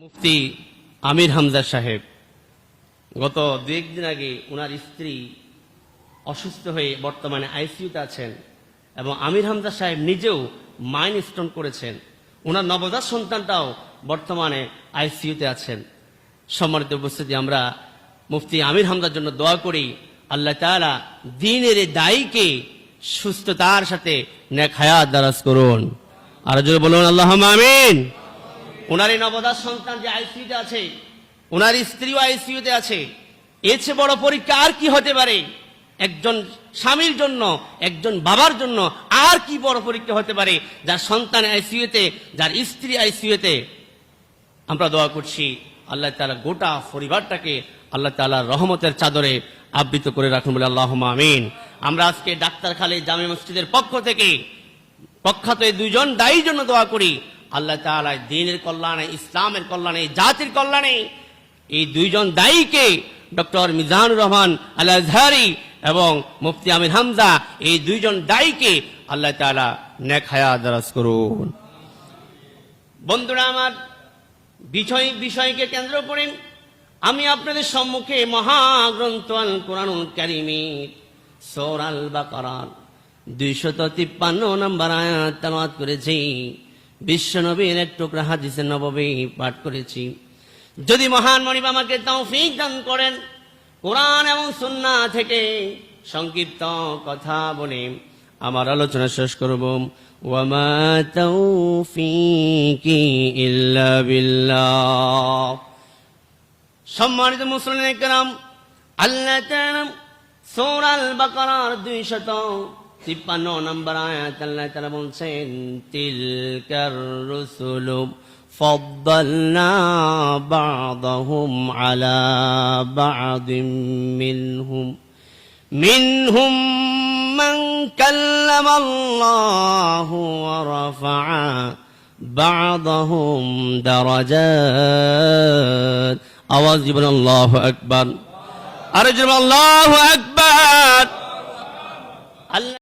মুফতি আমির হামজা সাহেব, গত দু একদিন আগে ওনার স্ত্রী অসুস্থ হয়ে বর্তমানে আইসিইউতে আছেন এবং আমির হামজা সাহেব নিজেও মাইন্ড স্টোন করেছেন। ওনার নবজাত সন্তানটাও বর্তমানে আইসিইউতে আছেন। সম্মানিত উপস্থিতি, আমরা মুফতি আমির হামদার জন্য দোয়া করি, আল্লাহ তাআলা দিনের দায়ীকে সুস্থতার সাথে নেক হায়াত দারাজ করুন। আর যদি বলুন আল্লাহ আমিন। ওনার এই নবদাস সন্তান যে আইসিইউতে আছে ওনার স্ত্রীও আইসিইউতে আছে, এর চেয়ে বড় পরীক্ষা আর কি হতে পারে? একজন স্বামীর জন্য, একজন বাবার জন্য আর কি বড় পরীক্ষা হতে পারে? যার সন্তান আইসিইউতে যার স্ত্রী আইসিইউতে আমরা দোয়া করছি, আল্লাহ তাআলা গোটা পরিবারটাকে আল্লাহ তাআলার রহমতের চাদরে আবৃত করে রাখুন বলে আল্লাহ আমিন। আমরা আজকে ডাক্তার খালে জামে মসজিদের পক্ষ থেকে প্রখ্যাত এই দুইজন দায়ীর জন্য দোয়া করি। আল্লাহ তাআলা দিনের কল্যাণে, ইসলামের কল্যাণে, জাতির কল্যাণে এই দুইজন দায়ীকে ডক্টর মিজানুর রহমান আল আজহারি এবং মুফতি আমির হামজা এই দুইজন দায়ীকে আল্লাহ তাআলা নেক হায়াত দারাজ করুন। বন্ধুরা আমার বিষয়, বিষয়কে কেন্দ্র করে আমি আপনাদের সম্মুখে মহাগ্রন্থ আল কোরআনুল কারিমের সৌরাল বাকারার দুইশত তিপ্পান্ন নম্বর আয়াত করেছি। বিশ্বনবীর এক টুকরা হাদিসের নববী পাঠ করেছি। যদি মহান মনিব আমাকে তৌফিক দান করেন, কোরআন এবং সুন্নাহ থেকে সংক্ষিপ্ত কথা বলে আমার আলোচনা শেষ করব। ওয়ামা তৌফিকি ইল্লা বিল্লাহ। সম্মানিত মুসলিম একরাম, আল্লাহ তাআলা সূরা আল বাকারার 253 নম্বর আয়াত আল্লাহ তাআলা বলছেন তিলকার রুসুলু فضلنا بعضهم على بعض منهم منهم من كلم الله ورفع بعضهم درجات আওয়াজ জীবন আল্লাহ আকবার আর জীবন আল্লাহ আকবার আল্লাহ